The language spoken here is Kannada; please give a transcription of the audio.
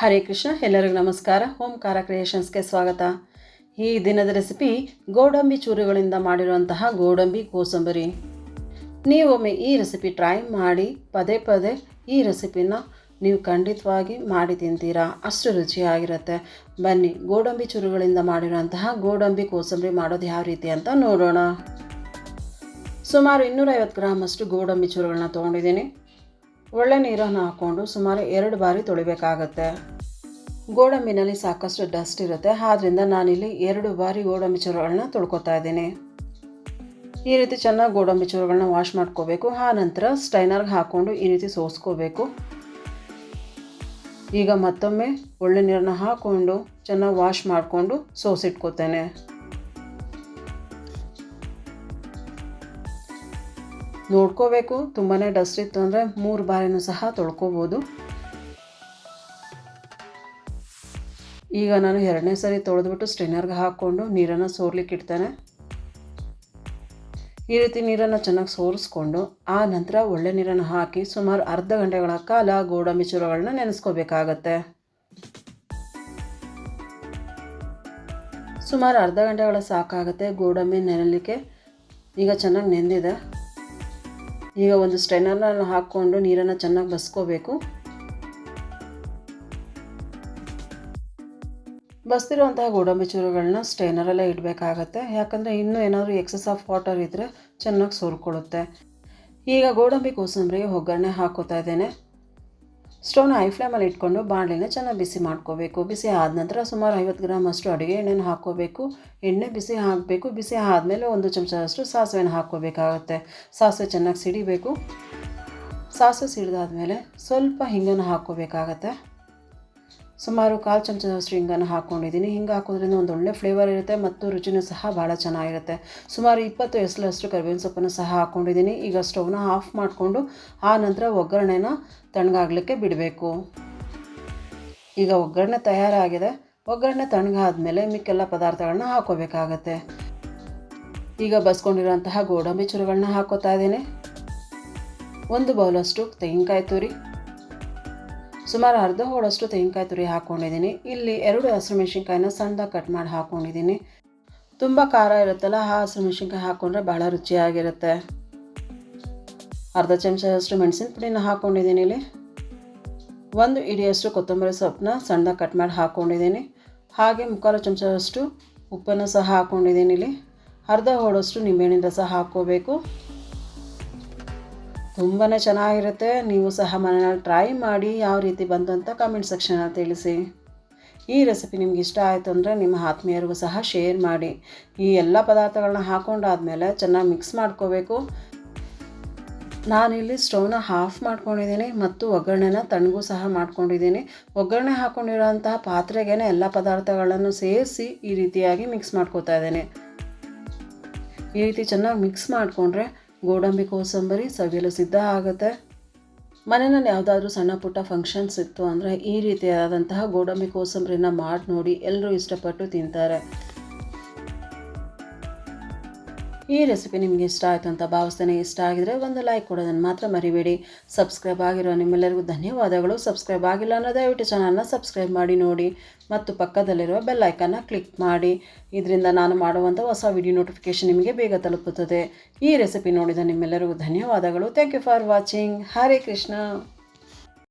ಹರೇ ಕೃಷ್ಣ, ಎಲ್ಲರಿಗೂ ನಮಸ್ಕಾರ. ಓಂಕಾರ ಕ್ರಿಯೇಷನ್ಸ್ಗೆ ಸ್ವಾಗತ. ಈ ದಿನದ ರೆಸಿಪಿ, ಗೋಡಂಬಿ ಚೂರುಗಳಿಂದ ಮಾಡಿರುವಂತಹ ಗೋಡಂಬಿ ಕೋಸಂಬರಿ. ನೀವೊಮ್ಮೆ ಈ ರೆಸಿಪಿ ಟ್ರೈ ಮಾಡಿ, ಪದೇ ಪದೇ ಈ ರೆಸಿಪಿನ ನೀವು ಖಂಡಿತವಾಗಿ ಮಾಡಿ ತಿಂತೀರಾ? ಅಷ್ಟು ರುಚಿಯಾಗಿರುತ್ತೆ. ಬನ್ನಿ, ಗೋಡಂಬಿ ಚೂರುಗಳಿಂದ ಮಾಡಿರುವಂತಹ ಗೋಡಂಬಿ ಕೋಸಂಬರಿ ಮಾಡೋದು ಯಾವ ರೀತಿ ಅಂತ ನೋಡೋಣ. ಸುಮಾರು ಇನ್ನೂರೈವತ್ತು ಗ್ರಾಮಷ್ಟು ಗೋಡಂಬಿ ಚೂರುಗಳನ್ನ ತೊಗೊಂಡಿದ್ದೀನಿ. ಒಳ್ಳೆ ನೀರನ್ನು ಹಾಕ್ಕೊಂಡು ಸುಮಾರು ಎರಡು ಬಾರಿ ತೊಳಿಬೇಕಾಗತ್ತೆ. ಗೋಡಂಬಿನಲ್ಲಿ ಸಾಕಷ್ಟು ಡಸ್ಟ್ ಇರುತ್ತೆ. ಆದ್ದರಿಂದ ನಾನಿಲ್ಲಿ ಎರಡು ಬಾರಿ ಗೋಡಂಬಿ ಚೂರುಗಳನ್ನ ತೊಳ್ಕೊತಾ ಇದ್ದೀನಿ. ಈ ರೀತಿ ಚೆನ್ನಾಗಿ ಗೋಡಂಬಿ ಚೂರುಗಳನ್ನ ವಾಶ್ ಮಾಡ್ಕೋಬೇಕು. ಆ ನಂತರ ಸ್ಟೈನರ್ಗೆ ಹಾಕ್ಕೊಂಡು ಈ ರೀತಿ ಸೋಸ್ಕೋಬೇಕು. ಈಗ ಮತ್ತೊಮ್ಮೆ ಒಳ್ಳೆ ನೀರನ್ನ ಹಾಕ್ಕೊಂಡು ಚೆನ್ನಾಗಿ ವಾಶ್ ಮಾಡಿಕೊಂಡು ಸೋಸಿಟ್ಕೋತೇನೆ. ನೋಡ್ಕೋಬೇಕು. ತುಂಬಾ ಡಸ್ಟ್ ಇತ್ತು ಅಂದರೆ ಮೂರು ಬಾರಿನೂ ಸಹ ತೊಳ್ಕೊಬೋದು. ಈಗ ನಾನು ಎರಡನೇ ಸರಿ ತೊಳೆದ್ಬಿಟ್ಟು ಸ್ಟ್ರೈನರ್ಗೆ ಹಾಕ್ಕೊಂಡು ನೀರನ್ನು ಸೋರ್ಲಿಕ್ಕೆ ಇಡ್ತೇನೆ. ಈ ರೀತಿ ನೀರನ್ನು ಚೆನ್ನಾಗಿ ಸೋರಿಸ್ಕೊಂಡು ಆ ನಂತರ ಒಳ್ಳೆ ನೀರನ್ನು ಹಾಕಿ ಸುಮಾರು ಅರ್ಧ ಗಂಟೆಗಳ ಕಾಲ ಗೋಡಂಬಿ ಚೂರುಗಳನ್ನ ನೆನೆಸ್ಕೋಬೇಕಾಗತ್ತೆ. ಸುಮಾರು ಅರ್ಧ ಗಂಟೆಗಳ ಸಾಕಾಗುತ್ತೆ ಗೋಡಂಬಿ ನೆನಲಿಕ್ಕೆ. ಈಗ ಚೆನ್ನಾಗಿ ನೆಂದಿದೆ. ಈಗ ಒಂದು ಸ್ಟ್ರೈನರ್ನ ಹಾಕ್ಕೊಂಡು ನೀರನ್ನು ಚೆನ್ನಾಗಿ ಬಸ್ಕೋಬೇಕು. ಬಸ್ತಿರುವಂತಹ ಗೋಡಂಬಿ ಚೂರುಗಳನ್ನ ಸ್ಟೈನರಲ್ಲೇ ಇಡಬೇಕಾಗತ್ತೆ. ಯಾಕಂದರೆ ಇನ್ನೂ ಏನಾದರೂ ಎಕ್ಸಸ್ ಆಫ್ ವಾಟರ್ ಇದ್ದರೆ ಚೆನ್ನಾಗಿ ಸೋರ್ಕೊಳ್ಳುತ್ತೆ ಈಗ ಗೋಡಂಬಿ ಕೋಸಂಬರಿಗೆ ಒಗ್ಗರಣೆ ಹಾಕೋತಾ ಇದ್ದೇನೆ. ಸ್ಟವ್ನ ಹೈ ಫ್ಲೇಮಲ್ಲಿ ಇಟ್ಕೊಂಡು ಬಾಣಲೆನ ಚೆನ್ನಾಗಿ ಬಿಸಿ ಮಾಡ್ಕೋಬೇಕು. ಬಿಸಿ ಆದ ನಂತರ ಸುಮಾರು ಐವತ್ತು ಗ್ರಾಮ್ ಅಷ್ಟು ಅಡುಗೆ ಎಣ್ಣೆನ ಹಾಕ್ಕೋಬೇಕು ಎಣ್ಣೆ ಬಿಸಿ ಹಾಕಬೇಕು ಬಿಸಿ ಆದಮೇಲೆ ಒಂದು ಚಮಚದಷ್ಟು ಸಾಸಿವೆನ ಹಾಕ್ಕೋಬೇಕಾಗುತ್ತೆ. ಸಾಸಿವೆ ಚೆನ್ನಾಗಿ ಸಿಡಿಬೇಕು. ಸಾಸಿವೆ ಸಿಡಿದಾದ್ಮೇಲೆ ಸ್ವಲ್ಪ ಹಿಂಗನ್ನು ಹಾಕ್ಕೋಬೇಕಾಗತ್ತೆ. ಸುಮಾರು ಕಾಲು ಚಮಚದಷ್ಟು ಹಿಂಗನ್ನು ಹಾಕ್ಕೊಂಡಿದ್ದೀನಿ ಹಿಂಗೆ ಹಾಕೋದ್ರಿಂದ ಒಂದು ಒಳ್ಳೆ ಫ್ಲೇವರ್ ಇರುತ್ತೆ ಮತ್ತು ರುಚಿನೂ ಸಹ ಭಾಳ ಚೆನ್ನಾಗಿರುತ್ತೆ. ಸುಮಾರು ಇಪ್ಪತ್ತು ಎಸಲಷ್ಟು ಕರಿಬೇವಿನ ಸೊಪ್ಪನ್ನು ಸಹ ಹಾಕ್ಕೊಂಡಿದ್ದೀನಿ ಈಗ ಸ್ಟೌವ್ನ ಆಫ್ ಮಾಡಿಕೊಂಡು ಆ ನಂತರ ಒಗ್ಗರಣೆನ ತಣ್ಣಗಾಗಲಿಕ್ಕೆ ಬಿಡಬೇಕು. ಈಗ ಒಗ್ಗರಣೆ ತಯಾರಾಗಿದೆ. ಒಗ್ಗರಣೆ ತಣ್ಣಗಾದ್ಮೇಲೆ ಮಿಕ್ಕೆಲ್ಲ ಪದಾರ್ಥಗಳನ್ನ ಹಾಕೋಬೇಕಾಗತ್ತೆ. ಈಗ ಬಸ್ಕೊಂಡಿರೋಂತಹ ಗೋಡಂಬಿ ಚೂರುಗಳನ್ನ ಹಾಕೋತಾ ಇದ್ದೀನಿ. ಒಂದು ಬೌಲಷ್ಟು ತೆಂಗಿನಕಾಯಿ ತುರಿ ಸುಮಾರು ಅರ್ಧ ಹೋಳಷ್ಟು ತೆಂಗಿನಕಾಯಿ ತುರಿ ಹಾಕ್ಕೊಂಡಿದ್ದೀನಿ ಇಲ್ಲಿ ಎರಡು ಹಸಿರು ಮೆಣಸಿನ್ಕಾಯಿನ ಸಣ್ಣದಾಗಿ ಕಟ್ ಮಾಡಿ ಹಾಕ್ಕೊಂಡಿದ್ದೀನಿ ತುಂಬ ಖಾರ ಇರುತ್ತಲ್ಲ, ಆ ಹಸಿರು ಮೆಣಸಿನ್ಕಾಯಿ ಹಾಕ್ಕೊಂಡ್ರೆ ಭಾಳ ರುಚಿಯಾಗಿರುತ್ತೆ. ಅರ್ಧ ಚಮಚದಷ್ಟು ಮೆಣಸಿನ ಪುಡಿನ ಹಾಕ್ಕೊಂಡಿದ್ದೀನಿ ಇಲ್ಲಿ. ಒಂದು ಇಡಿಯಷ್ಟು ಕೊತ್ತಂಬರಿ ಸೊಪ್ಪನ್ನ ಸಣ್ಣದಾಗಿ ಕಟ್ ಮಾಡಿ ಹಾಕ್ಕೊಂಡಿದ್ದೀನಿ ಹಾಗೆ ಮುಕ್ಕಾಲು ಚಮಚದಷ್ಟು ಉಪ್ಪನ್ನು ಸಹ ಹಾಕ್ಕೊಂಡಿದ್ದೀನಿ ಇಲ್ಲಿ. ಅರ್ಧ ಹೋಳಷ್ಟು ನಿಂಬೆಹಣ್ಣಿನ ರಸ ಹಾಕ್ಕೋಬೇಕು. ತುಂಬಾ ಚೆನ್ನಾಗಿರುತ್ತೆ. ನೀವು ಸಹ ಮನೆಯಲ್ಲಿ ಟ್ರೈ ಮಾಡಿ ಯಾವ ರೀತಿ ಬಂತು ಅಂತ ಕಮೆಂಟ್ ಸೆಕ್ಷನಲ್ಲಿ ತಿಳಿಸಿ. ಈ ರೆಸಿಪಿ ನಿಮ್ಗೆ ಇಷ್ಟ ಆಯಿತು ಅಂದರೆ ನಿಮ್ಮ ಆತ್ಮೀಯರಿಗೂ ಸಹ ಶೇರ್ ಮಾಡಿ. ಈ ಎಲ್ಲ ಪದಾರ್ಥಗಳನ್ನ ಹಾಕೊಂಡಾದಮೇಲೆ ಚೆನ್ನಾಗಿ ಮಿಕ್ಸ್ ಮಾಡ್ಕೋಬೇಕು. ನಾನಿಲ್ಲಿ ಸ್ಟವ್ನ ಆಫ್ ಮಾಡ್ಕೊಂಡಿದ್ದೀನಿ ಮತ್ತು ಒಗ್ಗರಣೆನ ತಣ್ಣಗೂ ಸಹ ಮಾಡ್ಕೊಂಡಿದ್ದೀನಿ. ಒಗ್ಗರಣೆ ಹಾಕ್ಕೊಂಡಿರೋಂತಹ ಪಾತ್ರೆಗೆ ಎಲ್ಲ ಪದಾರ್ಥಗಳನ್ನು ಸೇರಿಸಿ ಈ ರೀತಿಯಾಗಿ ಮಿಕ್ಸ್ ಮಾಡ್ಕೋತಾ ಇದ್ದೇನೆ. ಈ ರೀತಿ ಚೆನ್ನಾಗಿ ಮಿಕ್ಸ್ ಮಾಡಿಕೊಂಡ್ರೆ ಗೋಡಂಬಿ ಕೋಸಂಬರಿ ಸವಿಯಲು ಸಿದ್ಧ ಆಗುತ್ತೆ. ಮನೆಯಲ್ಲಿ ಯಾವುದಾದ್ರೂ ಸಣ್ಣ ಪುಟ್ಟ ಫಂಕ್ಷನ್ಸ್ ಇತ್ತು ಅಂದರೆ ಈ ರೀತಿಯಾದಂತಹ ಗೋಡಂಬಿ ಕೋಸಂಬರಿನ ಮಾಡಿ ನೋಡಿ ಎಲ್ಲರೂ ಇಷ್ಟಪಟ್ಟು ತಿಂತಾರೆ. ಈ ರೆಸಿಪಿ ನಿಮಗೆ ಇಷ್ಟ ಆಯಿತು ಅಂತ ಭಾವಿಸ್ತೇನೆ. ಇಷ್ಟ ಆಗಿದರೆ ಒಂದು ಲೈಕ್ ಕೊಡೋದನ್ನು ಮಾತ್ರ ಮರಿಬೇಡಿ. ಸಬ್ಸ್ಕ್ರೈಬ್ ಆಗಿರೋ ನಿಮ್ಮೆಲ್ಲರಿಗೂ ಧನ್ಯವಾದಗಳು. ಸಬ್ಸ್ಕ್ರೈಬ್ ಆಗಿಲ್ಲ ಅನ್ನೋ ದಯವಿಟ್ಟು ಚಾನಲ್ನ ಸಬ್ಸ್ಕ್ರೈಬ್ ಮಾಡಿ, ನೋಡಿ ಮತ್ತು ಪಕ್ಕದಲ್ಲಿರುವ ಬೆಲ್ ಐಕನ್ನ ಕ್ಲಿಕ್ ಮಾಡಿ. ಇದರಿಂದ ನಾನು ಮಾಡುವಂಥ ಹೊಸ ವಿಡಿಯೋ ನೋಟಿಫಿಕೇಷನ್ ನಿಮಗೆ ಬೇಗ ತಲುಪುತ್ತದೆ. ಈ ರೆಸಿಪಿ ನೋಡಿದ ನಿಮ್ಮೆಲ್ಲರಿಗೂ ಧನ್ಯವಾದಗಳು. Thank you for watching Hare Krishna